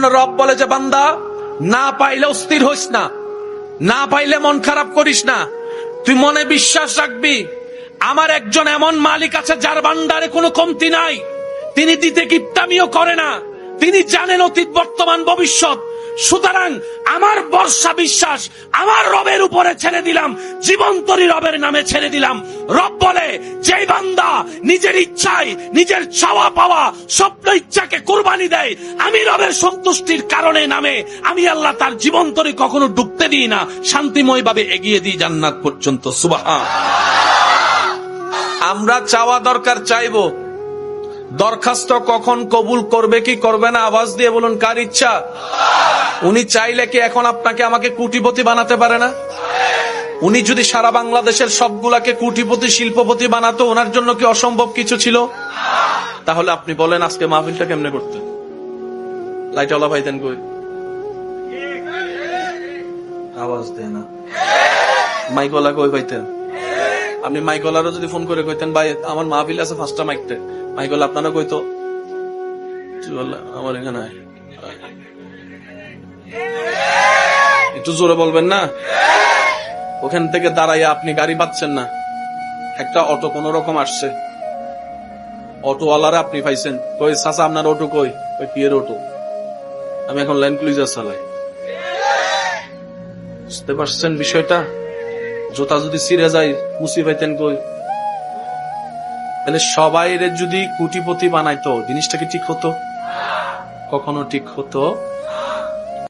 জন্য রব বলে যে, বান্দা, না পাইলে অস্থির হইস না। না পাইলে মন খারাপ করিস না। তুই মনে বিশ্বাস রাখবি, আমার একজন এমন মালিক আছে যার ভান্ডারে কোনো কমতি নাই। তিনি দিতে কিপ্তামিও করে না। তিনি জানেন অতীত বর্তমান ভবিষ্যৎ। সুতরাং আমার বর্ষা বিশ্বাস, আমার রবের উপরে ছেড়ে দিলাম, জীবন্তরী রবের নামে ছেড়ে দিলাম। রব বলে যে বান্দা নিজের ইচ্ছায়, নিজের চাওয়া পাওয়া স্বপ্ন ইচ্ছাকে কোরবানি দেয়, আমি রবের সন্তুষ্টির কারণে নামে, আমি আল্লাহ তার জীবন্তরী কখনো ডুবতে দিই না শান্তিময় ভাবে এগিয়ে দিই জান্নাত পর্যন্ত। সুবাহ আমরা চাওয়া দরকার চাইব দরখাস্ত কখন কবুল করবে কি করবে না? আওয়াজ দিয়ে বলুন কার ইচ্ছা? উনি চাইলে কি এখন আপনাকে আমাকে কুটিপতি বানাতে পারে না? উনি যদি সারা বাংলাদেশের সবগুলাকে কুটিপতি শিল্পপতি বানাতো ওনার জন্য কি অসম্ভব কিছু ছিল? তাহলে আপনি বলেন আজকে মাহফিলটা কেমনে করতেন লাইটওয়ালা পাইতেন কই? আওয়াজ দেয় না। মাইকওয়ালা কই পাইতেন আপনি মাইকওয়ালারও যদি ফোন করে কইতেন, ভাই, আমার মাহফিল আছে পাঁচটা মাইকতে। মাইকওয়ালা আপনারা কইতো? আমার এখানে একটু জোরে বলবেন না? ওখান থেকে দাঁড়াইয়া আপনি গাড়ি পাচ্ছেন না। একটা অটো কোন রকম আসছে। অটোওয়ালারা আপনি পাইছেন। কই, চাচা, আপনার অটো কই? কই, পিয়ের অটো। আমি এখন ল্যান্ড ক্লুজার চালাই। বুঝতে পারছেন বিষয়টা? জোতা যদি ছিঁড়ে যায় মুসি পাইতেন কই তাহলে সবাই যদি কুটিপতি বানাইতো, জিনিসটা কি ঠিক হতো? কখনো ঠিক হতো?